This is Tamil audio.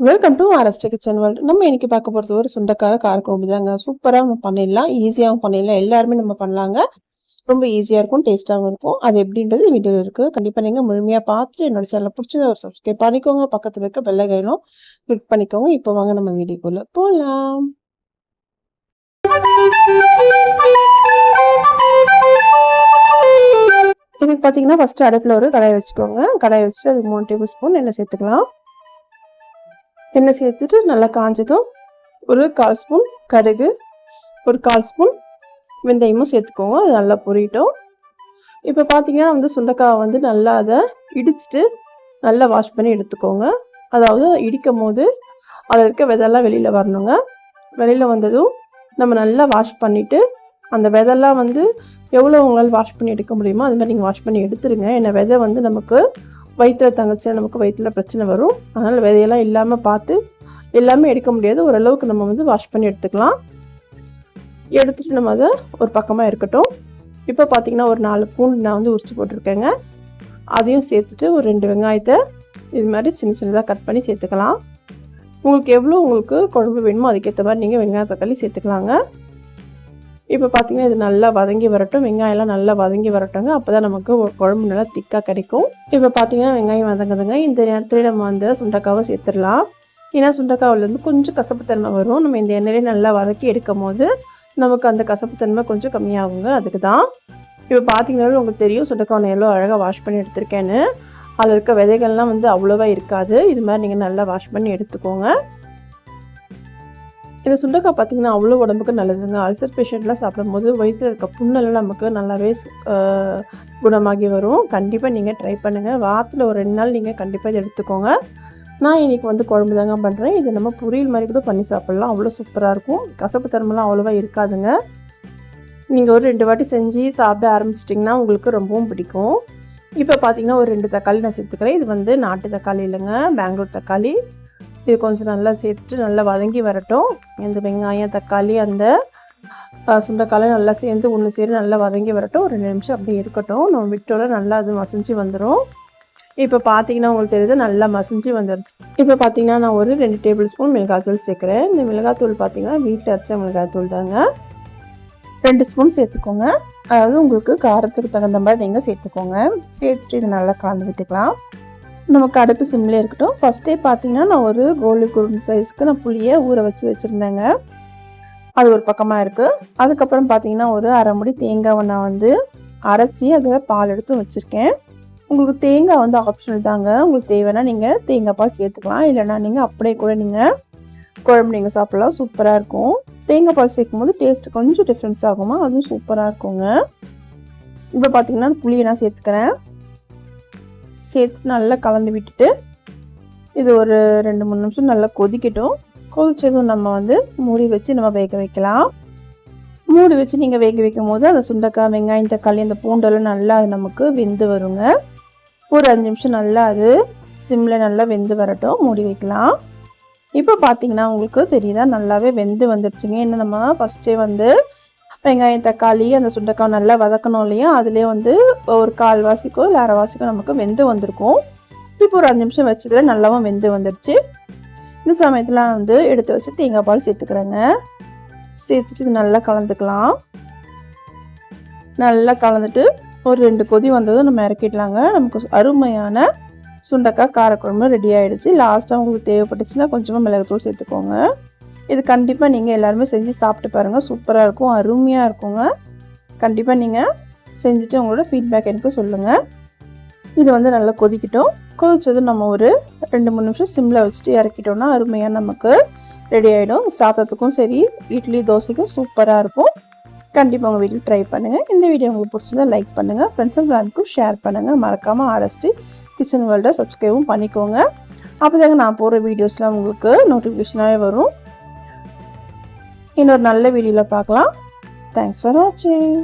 Welcome to RST kitchen world நம்ம இன்னைக்கு பார்க்க போகிறது ஒரு சுண்டக்கார காரக்குழம்பு தாங்க. சூப்பராக நம்ம பண்ணிடலாம். ஈஸியாகவும் பண்ணிடலாம். எல்லாருமே நம்ம பண்ணலாங்க. ரொம்ப ஈஸியாக இருக்கும் டேஸ்ட்டாகவும் இருக்கும். அது எப்படின்றது வீடியோவில் இருக்குது கண்டிப்பாக நீங்கள் முழுமையாக பார்த்துட்டு என்னோட சேனலை பிடிச்சதை ஒரு சப்ஸ்கிரைப் பண்ணிக்கோங்க. பக்கத்தில் இருக்க பெல்லைக்கையிலும் கிளிக் பண்ணிக்கோங்க. இப்போ வாங்க நம்ம வீடியோக்குள்ளே போகலாம் இதுக்கு பார்த்தீங்கன்னா ஃபஸ்ட்டு அடுப்பில் ஒரு கடாயை வச்சுக்கோங்க. கடாயை வச்சு அதுக்கு மூணு டேபிள் ஸ்பூன் எண்ணெய் சேர்த்துக்கலாம். எண்ணெய் சேர்த்துட்டு நல்லா காஞ்சதும் ஒரு கால் ஸ்பூன் கடுகு ஒரு கால் ஸ்பூன் வெந்தயமும் சேர்த்துக்கோங்க அது நல்லா பொரியட்டும். இப்போ பார்த்தீங்கன்னா வந்து சுண்டைக்காய் வந்து நல்லா அதை இடிச்சிட்டு நல்லா வாஷ் பண்ணி எடுத்துக்கோங்க. அதாவது இடிக்கும் போது அதில் இருக்க விதெல்லாம் வெளியில் வரணுங்க. வெளியில் வந்ததும் நம்ம நல்லா வாஷ் பண்ணிவிட்டு அந்த விதெல்லாம் வந்து எவ்வளோ உங்களால் வாஷ் பண்ணி எடுக்க முடியுமோ அது மாதிரி நீங்கள் வாஷ் பண்ணி எடுத்துருங்க. ஏன்னா விதை வந்து நமக்கு வயிற்றில் தங்கச்சினா நமக்கு வயிற்றில் பிரச்சனை வரும். அதனால் விதையெல்லாம் இல்லாமல் பார்த்து எல்லாமே எடுக்க முடியாது. ஓரளவுக்கு நம்ம வந்து வாஷ் பண்ணி எடுத்துக்கலாம். எடுத்துகிட்டு நம்ம அதை ஒரு பக்கமாக இருக்கட்டும். இப்போ பார்த்தீங்கன்னா ஒரு நாலு பூண்டு நான் வந்து உரிச்சு போட்டிருக்கேங்க. அதையும் சேர்த்துட்டு ஒரு ரெண்டு வெங்காயத்தை இது மாதிரி சின்ன சின்னதாக கட் பண்ணி சேர்த்துக்கலாம். உங்களுக்கு எவ்வளோ உங்களுக்கு குழம்பு வேணுமோ அதுக்கேற்ற மாதிரி நீங்கள் வெங்காய தக்காளி சேர்த்துக்கலாங்க. இப்போ பார்த்தீங்கன்னா இது நல்லா வதங்கி வரட்டும். வெங்காயம்லாம் நல்லா வதங்கி வரட்டுங்க அப்போ தான் நமக்கு குழம்பு நல்லா திக்காக கிடைக்கும். இப்போ பார்த்தீங்கன்னா வெங்காயம் வதங்குதுங்க. இந்த நேரத்தில் நம்ம வந்து சுண்டக்காவை சேர்த்துடலாம். ஏன்னா சுண்டக்காவிலேருந்து கொஞ்சம் கசப்புத்தன்மை வரும். நம்ம இந்த எண்ணெயிலே நல்லா வதக்கி எடுக்கும் போது நமக்கு அந்த கசப்புத்தன்மை கொஞ்சம் கம்மியாகுங்க. அதுக்கு தான் இப்போ பார்த்தீங்கனாலும் உங்களுக்கு தெரியும் சுண்டக்காவை எவ்வளோ அழகாக வாஷ் பண்ணி எடுத்திருக்கேன்னு. அதில் இருக்க விதைகள்லாம் வந்து அவ்வளோவா இருக்காது. இது மாதிரி நீங்கள் நல்லா வாஷ் பண்ணி எடுத்துக்கோங்க. இந்த சுண்டக்காய் பார்த்திங்கன்னா அவ்வளோ உடம்புக்கு நல்லதுங்க அல்சர் பேஷண்ட்லாம் சாப்பிடும்போது வயிற்றில் இருக்க புண்ணெல்லாம் நமக்கு நல்லாவே குணமாகி வரும். கண்டிப்பாக நீங்கள் ட்ரை பண்ணுங்கள் வாரத்தில் ஒரு ரெண்டு நாள் நீங்கள் கண்டிப்பாக இதை எடுத்துக்கோங்க. நான் இன்றைக்கி வந்து குழம்பு தாங்க பண்ணுறேன் இது நம்ம பொரியல் மாதிரி கூட பண்ணி சாப்பிட்லாம். அவ்வளோ சூப்பராக இருக்கும். கசப்பு தரமெல்லாம் அவ்வளோவா இருக்காதுங்க. நீங்கள் ஒரு ரெண்டு வாட்டி செஞ்சு சாப்பிட ஆரம்பிச்சிட்டிங்கன்னா உங்களுக்கு ரொம்பவும் பிடிக்கும். இப்போ பார்த்தீங்கன்னா ஒரு ரெண்டு தக்காளி நான் சேர்த்துக்கிறேன். இது வந்து நாட்டு தக்காளி இல்லைங்க. பெங்களூர் தக்காளி. இது கொஞ்சம் நல்லா சேர்த்துட்டு நல்லா வதங்கி வரட்டும். இந்த வெங்காயம் தக்காளி அந்த சுண்டைக்காலம் நல்லா சேர்ந்து ஒன்று சேரி நல்லா வதங்கி வரட்டும். ஒரு ரெண்டு நிமிஷம் அப்படியே இருக்கட்டும். நம்ம விட்டோட நல்லா அது மசிஞ்சு வந்துடும் இப்போ பார்த்தீங்கன்னா உங்களுக்கு தெரியுது நல்லா மசிஞ்சு வந்துடுச்சு இப்போ பார்த்தீங்கன்னா நான் ஒரு ரெண்டு டேபிள் ஸ்பூன் மிளகாத்தூள் சேர்க்குறேன். இந்த மிளகாத்தூள் பார்த்தீங்கன்னா வீட்டில் அரைச்ச மிளகாத்தூள் தாங்க. ரெண்டு ஸ்பூன் சேர்த்துக்கோங்க. அதாவது உங்களுக்கு காரத்துக்கு தகுந்த மாதிரி நீங்கள் சேர்த்துக்கோங்க. சேர்த்துட்டு இதை நல்லா கலந்து விட்டுக்கலாம். நமக்கு அடுப்பு சிம்லேயே இருக்கட்டும். ஃபஸ்ட்டே பார்த்தீங்கன்னா நான் ஒரு கோல்டு குருண்டு சைஸ்க்கு நான் புளியை ஊற வச்சு வச்சுருந்தேங்க. அது ஒரு பக்கமாக இருக்குது அதுக்கப்புறம் பார்த்தீங்கன்னா ஒரு அரை முடி தேங்காவை நான் வந்து அரைச்சி அதில் பால் எடுத்து வச்சுருக்கேன். உங்களுக்கு தேங்காய் வந்து ஆப்ஷனல் தாங்க. உங்களுக்கு தேவைன்னா நீங்கள் தேங்காய் பால் சேர்த்துக்கலாம். இல்லைனா நீங்கள் அப்படியே கூட நீங்கள் குழம்பு நீங்கள் சாப்பிட்லாம். சூப்பராக இருக்கும். தேங்காய் பால் சேர்க்கும் போது டேஸ்ட் கொஞ்சம் டிஃப்ரென்ஸ் ஆகுமா? அதுவும் சூப்பராக இருக்குங்க. இப்போ பார்த்தீங்கன்னா புளியை நான் சேர்த்துக்கிறேன். சேர்த்து நல்லா கலந்து விட்டுட்டு இது ஒரு ரெண்டு மூணு நிமிஷம் நல்லா கொதிக்கட்டும். கொதிச்சதும் நம்ம வந்து மூடி வச்சு நம்ம வேக வைக்கலாம். மூடி வச்சு நீங்கள் வேக வைக்கும் போது அந்த சுண்டக்காய் வெங்காயம் தக்காளி அந்த பூண்டெல்லாம் நல்லா அது நமக்கு வெந்து வருங்க. ஒரு அஞ்சு நிமிஷம் நல்லா அது சிம்மில் நல்லா வெந்து வரட்டும். மூடி வைக்கலாம். இப்போ பார்த்தீங்கன்னா உங்களுக்கு தெரியுதா? நல்லாவே வெந்து வந்துருச்சுங்க. என்ன நம்ம ஃபஸ்ட்டே வந்து வெங்காயம் தக்காளி அந்த சுண்டைக்காய் நல்லா வதக்கணும் இல்லையா? அதுலேயே வந்து ஒரு கால் வாசிக்கோ இல்லை அரை வாசிக்கோ நமக்கு வெந்து வந்திருக்கும். இப்போ ஒரு அஞ்சு நிமிஷம் வச்சதில் நல்லாவும் வெந்து வந்துடுச்சு இந்த சமயத்தில் வந்து எடுத்து வச்சு தேங்காய் பால் சேர்த்துக்கிறேங்க. சேர்த்துட்டு இது நல்லா கலந்துக்கலாம். நல்லா கலந்துட்டு ஒரு ரெண்டு கொதி வந்ததும் நம்ம இறக்கிடலாங்க. நமக்கு அருமையான சுண்டக்காய் காரக்குழம்பு ரெடி ஆகிடுச்சு லாஸ்ட்டாக உங்களுக்கு தேவைப்பட்டுச்சுன்னா கொஞ்சமாக மிளகுத்தூள் சேர்த்துக்கோங்க. இது கண்டிப்பாக நீங்கள் எல்லாருமே செஞ்சு சாப்பிட்டு பாருங்கள் சூப்பராக இருக்கும் அருமையாக இருக்குங்க. கண்டிப்பாக நீங்கள் செஞ்சுட்டு உங்களோட ஃபீட்பேக் எனக்கு சொல்லுங்கள் இது வந்து நல்லா கொதிக்கட்டும். கொதிச்சது நம்ம ஒரு ரெண்டு மூணு நிமிஷம் சிம்மில் வச்சுட்டு இறக்கிட்டோம்னா அருமையாக நமக்கு ரெடி ஆகிடும் சாதத்துக்கும் சரி இட்லி தோசைக்கும் சூப்பராக இருக்கும். கண்டிப்பாக உங்கள் வீட்டில் ட்ரை பண்ணுங்கள் இந்த வீடியோ உங்களுக்கு பிடிச்சிருந்தா லைக் பண்ணுங்கள் ஃப்ரெண்ட்ஸ் அண்ட் ஃபேமிலிக்கும் ஷேர் பண்ணுங்கள் மறக்காமல் ஆர்எஸ்டி கிச்சன் வேர்ல்டை சப்ஸ்கிரைபும் பண்ணிக்கோங்க. அப்போ தாங்க நான் போகிற வீடியோஸ்லாம் உங்களுக்கு நோட்டிஃபிகேஷனாகவே வரும். இன்னொரு நல்ல வீடியோவில் பார்க்கலாம். தேங்க்ஸ் ஃபார் வாட்சிங்